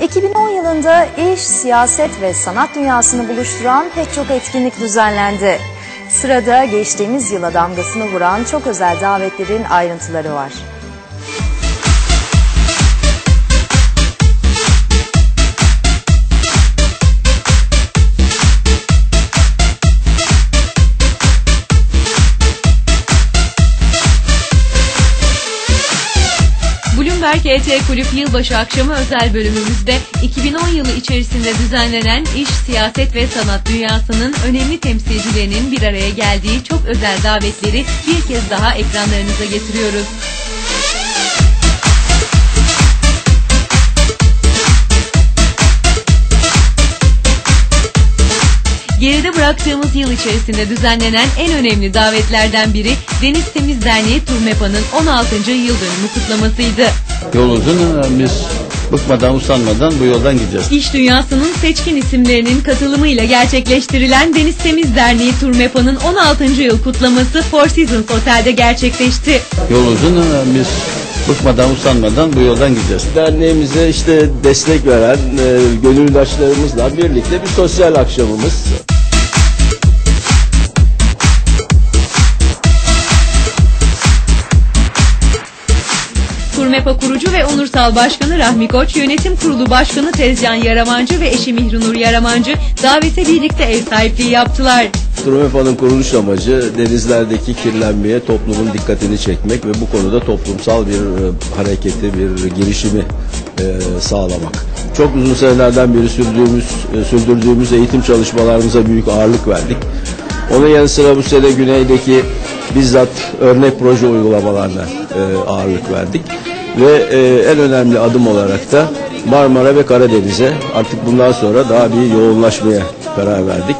2010 yılında iş, siyaset ve sanat dünyasını buluşturan pek çok etkinlik düzenlendi. Sırada geçtiğimiz yıla damgasını vuran çok özel davetlerin ayrıntıları var. Bloomberg ET Kulüp yılbaşı akşamı özel bölümümüzde 2010 yılı içerisinde düzenlenen iş, siyaset ve sanat dünyasının önemli temsilcilerinin bir araya geldiği çok özel davetleri bir kez daha ekranlarınıza getiriyoruz. Geride bıraktığımız yıl içerisinde düzenlenen en önemli davetlerden biri Deniz Temiz Derneği Turmepa'nın 16. yıl dönümü kutlamasıydı. Yol uzun biz bıkmadan usanmadan bu yoldan gideceğiz. İş dünyasının seçkin isimlerinin katılımıyla gerçekleştirilen Deniz Temiz Derneği Turmepa'nın 16. yıl kutlaması Four Seasons Otel'de gerçekleşti. Yol uzun biz bıkmadan usanmadan bu yoldan gideceğiz. Derneğimize işte destek veren e, gönüldaşlarımızla birlikte bir sosyal akşamımız. Turmepa kurucu ve onursal başkanı Rahmi Koç, yönetim kurulu başkanı Tezcan Yaramancı ve eşi Mihrunur Yaramancı davete birlikte ev sahipliği yaptılar. Trumefa'nın kuruluş amacı denizlerdeki kirlenmeye toplumun dikkatini çekmek ve bu konuda toplumsal bir e, hareketi, bir girişimi e, sağlamak. Çok uzun senelerden beri sürdüğümüz, e, sürdürdüğümüz eğitim çalışmalarımıza büyük ağırlık verdik. Onun yanı sıra bu sene güneydeki bizzat örnek proje uygulamalarına e, ağırlık verdik. Ve e, en önemli adım olarak da Marmara ve Karadeniz'e artık bundan sonra daha bir yoğunlaşmaya karar verdik.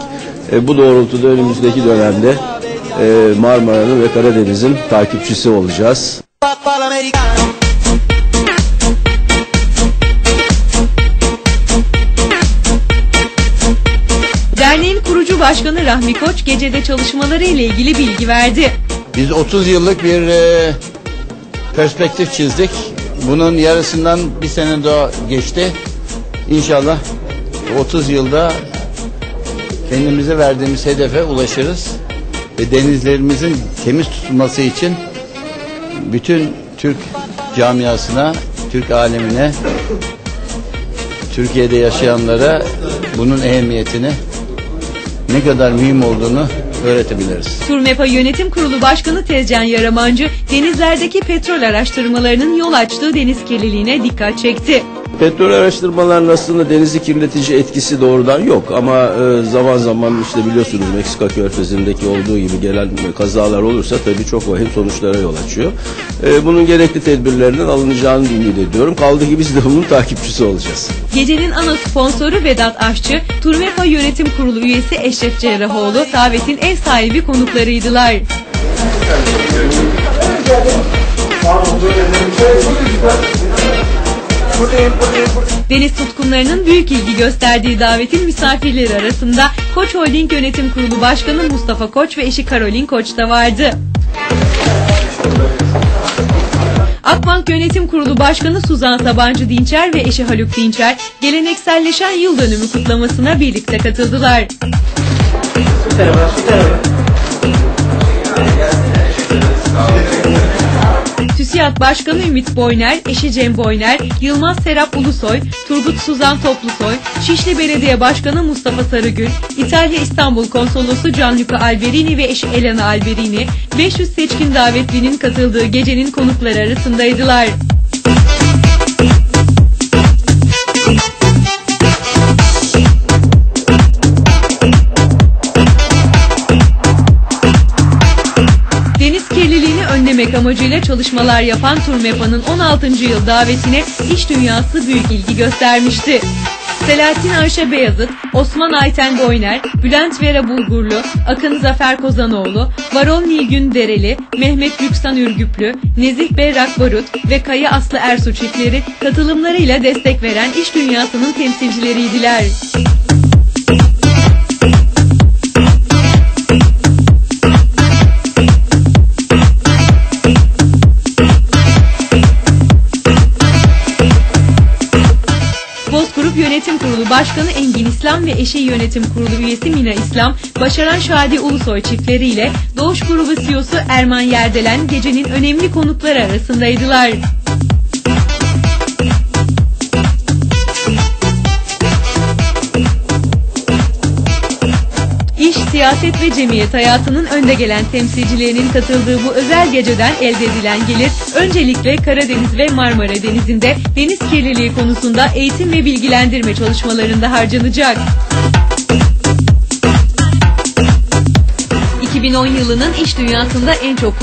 E, bu doğrultuda önümüzdeki dönemde e, Marmara'nın ve Karadeniz'in takipçisi olacağız. Derneğin kurucu başkanı Rahmi Koç gecede çalışmaları ile ilgili bilgi verdi. Biz 30 yıllık bir e, perspektif çizdik. Bunun yarısından bir sene daha geçti. İnşallah 30 yılda kendimize verdiğimiz hedefe ulaşırız. Ve denizlerimizin temiz tutulması için bütün Türk camiasına, Türk alemine, Türkiye'de yaşayanlara bunun ehemmiyetini ne kadar mühim olduğunu öğretebiliriz. Turmepa Yönetim Kurulu Başkanı Tezcan Yaramancı, denizlerdeki petrol araştırmalarının yol açtığı deniz kirliliğine dikkat çekti. Petrol araştırmalarının aslında denizi kirletici etkisi doğrudan yok ama e, zaman zaman işte biliyorsunuz Meksika körfezindeki olduğu gibi gelen kazalar olursa tabii çok vahim sonuçlara yol açıyor. E, bunun gerekli tedbirlerinin alınacağını ümit ediyorum. Kaldı ki biz de bunun takipçisi olacağız. Gecenin ana sponsoru Vedat Aşçı, Turmepa Yönetim Kurulu üyesi Eşref Cerrahoğlu davetin ev sahibi konuklarıydılar. Deniz tutkunlarının büyük ilgi gösterdiği davetin misafirleri arasında Koç Holding Yönetim Kurulu Başkanı Mustafa Koç ve eşi Karolin Koç da vardı. Akbank Yönetim Kurulu Başkanı Suzan Sabancı Dinçer ve eşi Haluk Dinçer gelenekselleşen yıl dönümü kutlamasına birlikte katıldılar. TÜSİAD Başkanı Ümit Boyner, eşi Cem Boyner, Yılmaz Serap Ulusoy, Turgut Suzan Toplusoy, Şişli Belediye Başkanı Mustafa Sarıgül, İtalya İstanbul Konsolosu Gianluca Alberini ve eşi Elena Alberini, 500 seçkin davetlinin katıldığı gecenin konukları arasındaydılar. Amacıyla çalışmalar yapan Turmepa'nın 16. yıl davetine iş dünyası büyük ilgi göstermişti. Selahattin Ayşe Beyazıt, Osman Ayten Boyner, Bülent Vera Bulgurlu, Akın Zafer Kozanoğlu, Varol Nilgün Dereli, Mehmet Yüksan Ürgüplü, Nezih Berrak Barut ve Kaya Aslı Ersu çiftleri katılımlarıyla destek veren iş dünyasının temsilcileriydiler. Yönetim Kurulu Başkanı Engin İslam ve eşi Yönetim Kurulu üyesi Mina İslam, Başaran Şadi Ulusoy çiftleriyle Doğuş Grubu CEO'su Erman Yerdelen gecenin önemli konukları arasındaydılar. Siyaset ve cemiyet hayatının önde gelen temsilcilerinin katıldığı bu özel geceden elde edilen gelir öncelikle Karadeniz ve Marmara Denizi'nde deniz kirliliği konusunda eğitim ve bilgilendirme çalışmalarında harcanacak. 2010 yılının iş dünyasında en çok